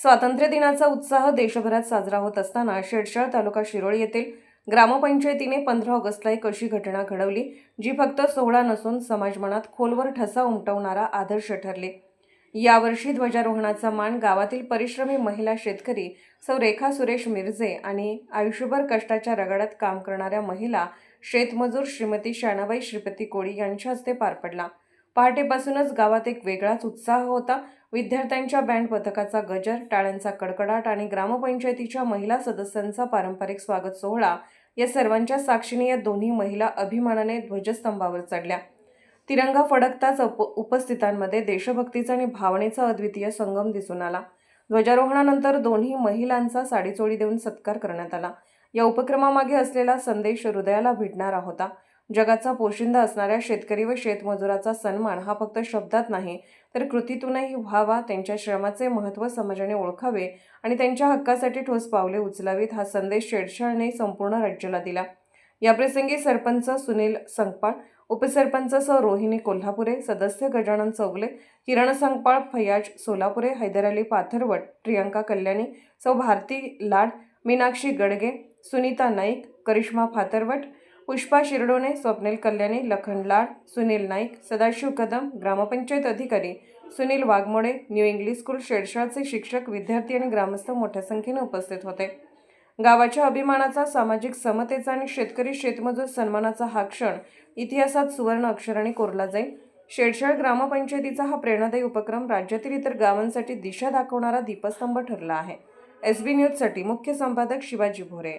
स्वातंत्र्य दिनाचा उत्साह देशभरात साजरा होत असताना शेडशाळ तालुका शिरोळी येथील ग्रामपंचायतीने पंधरा ऑगस्टला एक अशी घटना घडवली जी फक्त सोहळा नसून समाजमनात खोलवर ठसा उमटवणारा आदर्श ठरले. यावर्षी ध्वजारोहणाचा मान गावातील परिश्रमी महिला शेतकरी सौ रेखा सुरेश मिरजे आणि आयुष्यभर कष्टाच्या रगडात काम करणाऱ्या महिला शेतमजूर श्रीमती शाणाबाई श्रीपती कोळी यांच्या हस्ते पार पडला. पहाटेपासूनच गावात एक वेगळाच उत्साह होता. विद्यार्थ्यांच्या बँड पथकाचा गजर टाळ्यांचा कडकडाट आणि ग्रामपंचायतीच्या महिला सदस्यांचा पारंपरिक स्वागत सोहळा या सर्वांच्या साक्षीने या दोन्ही महिला अभिमानाने ध्वजस्तंभावर चढल्या. तिरंगा फडकताच उप उपस्थितांमध्ये देशभक्तीचा आणि भावनेचा अद्वितीय संगम दिसून आला. ध्वजारोहणानंतर दोन्ही महिलांचा साडीचोळी देऊन सत्कार करण्यात आला. या उपक्रमामागे असलेला संदेश हृदयाला भिडणारा होता. जगाचा पोशिंदा असणाऱ्या शेतकरी व शेतमजुराचा सन्मान हा फक्त शब्दात नाही तर कृतीतूनही व्हावा त्यांच्या श्रमाचे महत्त्व समाजाने ओळखावे आणि त्यांच्या हक्कासाठी ठोस पावले उचलावीत हा संदेश शेडशाळने संपूर्ण राज्याला दिला. याप्रसंगी सरपंच सुनील संगपाळ उपसरपंच स रोहिणी कोल्हापुरे सदस्य गजानन चौगले किरण संगपाळ फयाज सोलापुरे हैदर अली पाथरवट प्रियंका कल्याणी सौ भारती लाड मीनाक्षी गडगे सुनीता नाईक करिश्मा फातरवट पुष्पा शिरडोणे स्वप्नील कल्याणी लखन लाड सुनील नाईक सदाशिव कदम ग्रामपंचायत अधिकारी Sunil Waghmode new English school शेडशाळचे शिक्षक विद्यार्थी आणि ग्रामस्थ मोठ्या संख्येने उपस्थित होते. गावाच्या अभिमानाचा सामाजिक समतेचा आणि शेतकरी शेतमजूर सन्मानाचा हा क्षण इतिहासात सुवर्ण अक्षराने कोरला जाईल. शेडशाळ ग्रामपंचायतीचा हा प्रेरणादायी उपक्रम राज्यातील इतर गावांसाठी दिशा दाखवणारा दीपस्तंभ ठरला आहे. एस बी न्यूजसाठी मुख्य संपादक शिवाजी भोरे.